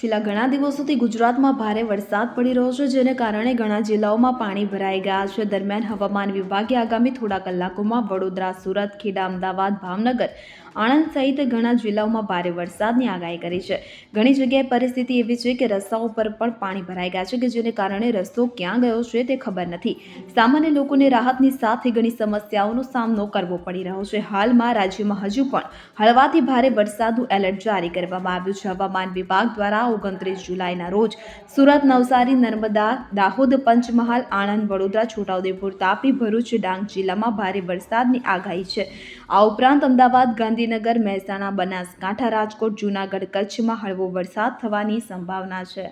છેલ્લા ઘણા દિવસોથી ગુજરાતમાં ભારે વરસાદ પડી રહ્યો છે, જેને કારણે ઘણા જિલ્લાઓમાં પાણી ભરાઈ ગયા છે. દરમિયાન હવામાન વિભાગે આગામી થોડા કલાકોમાં વડોદરા, સુરત, ખેડા, અમદાવાદ, ભાવનગર, આણંદ સહિત ઘણા જિલ્લાઓમાં ભારે વરસાદની આગાહી કરી છે. ઘણી જગ્યાએ પરિસ્થિતિ એવી છે કે રસ્તાઓ પર પણ પાણી ભરાઈ ગયા છે કે જેને કારણે રસ્તો ક્યાં ગયો છે તે ખબર નથી. સામાન્ય લોકોને રાહતની સાથે ઘણી સમસ્યાઓનો સામનો કરવો પડી રહ્યો છે. હાલમાં રાજ્યમાં હજુ પણ હળવાથી ભારે વરસાદનું એલર્ટ જારી કરવામાં આવ્યું છે. હવામાન વિભાગ દ્વારા ઓગણત્રીસ જુલાઈના રોજ સુરત નવસારી, નર્મદા, દાહોદ, પંચમહાલ, આણંદ, વડોદરા, છોટાઉદેપુર, તાપી, ભરૂચ, ડાંગ જિલ્લામાં ભારે વરસાદની આગાહી છે. આ ઉપરાંત અમદાવાદ, ગાંધીનગર, મહેસાણા, બનાસકાંઠા, રાજકોટ, જૂનાગઢ કચ્છમાં હળવો વરસાદ થવાની સંભાવના છે.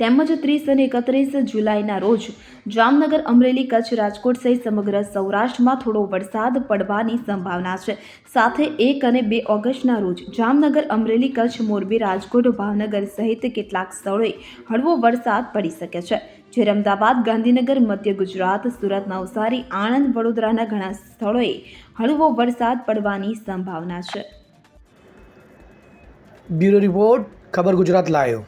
તેમજ ત્રીસ અને એકત્રીસ જુલાઈના રોજ જામનગર, અમરેલી કચ્છ, રાજકોટ સહિત સમગ્ર સૌરાષ્ટ્રમાં થોડો વરસાદ પડવાની સંભાવના છે. સાથે એક અને બે ઓગસ્ટના રોજ જામનગર, અમરેલી કચ્છ, મોરબી, રાજકોટ, ભાવનગર સહિત કેટલાક સ્થળોએ હળવો વરસાદ પડી શકે છે, જ્યારે અમદાવાદ, ગાંધીનગર, મધ્ય ગુજરાત, સુરત, નવસારી, આણંદ, વડોદરાના ઘણા સ્થળોએ હળવો વરસાદ પડવાની સંભાવના છે. બ્યુરો રિપોર્ટ, ખબર ગુજરાત લાયો